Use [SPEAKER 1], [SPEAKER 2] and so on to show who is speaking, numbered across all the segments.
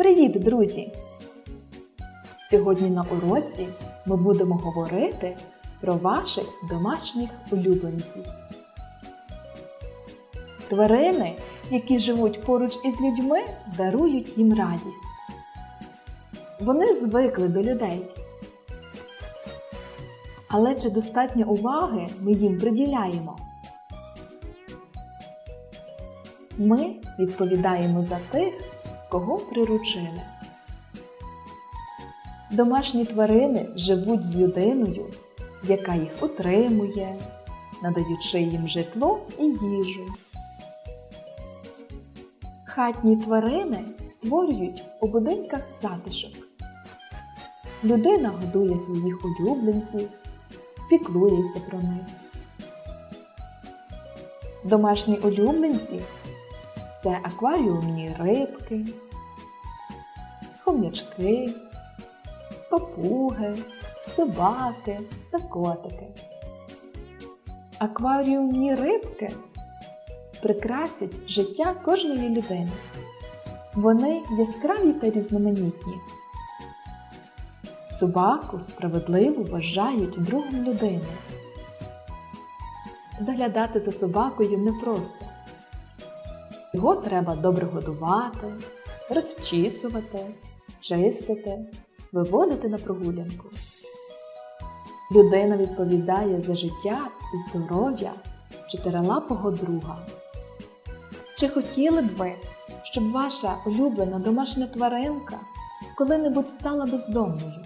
[SPEAKER 1] Привіт, друзі! Сьогодні на уроці ми будемо говорити про ваших домашніх улюбленців. Тварини, які живуть поруч із людьми, дарують їм радість. Вони звикли до людей. Але чи достатньо уваги ми їм приділяємо? Ми відповідаємо за тих, кого приручили. Домашні тварини живуть з людиною, яка їх утримує, надаючи їм житло і їжу. Хатні тварини створюють у будинках затишок. Людина годує своїх улюбленців, піклується про них. Домашні улюбленці це акваріумні рибки, хом'ячки, папуги, собаки та котики. Акваріумні рибки прикрасять життя кожної людини. Вони яскраві та різноманітні. Собаку справедливо вважають другом людини. Доглядати за собакою непросто. Його треба добре годувати, розчісувати, чистити, виводити на прогулянку. Людина відповідає за життя і здоров'я чотирилапого друга. Чи хотіли б ви, щоб ваша улюблена домашня тваринка коли-небудь стала бездомною?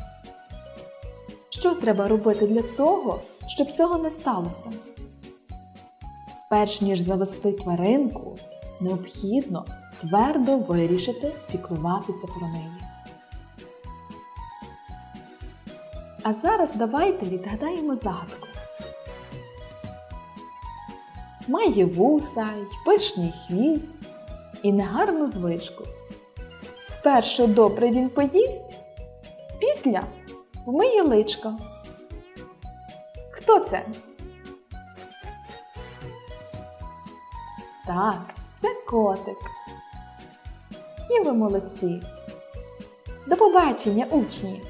[SPEAKER 1] Що треба робити для того, щоб цього не сталося? Перш ніж завести тваринку, необхідно твердо вирішити піклуватися про неї. А зараз давайте відгадаємо загадку. Має вуса й пишний хвіст і негарну звичку. Спершу добре він поїсть, після вмиє личко. Хто це? Так, це котик. І ви молодці. До побачення, учні!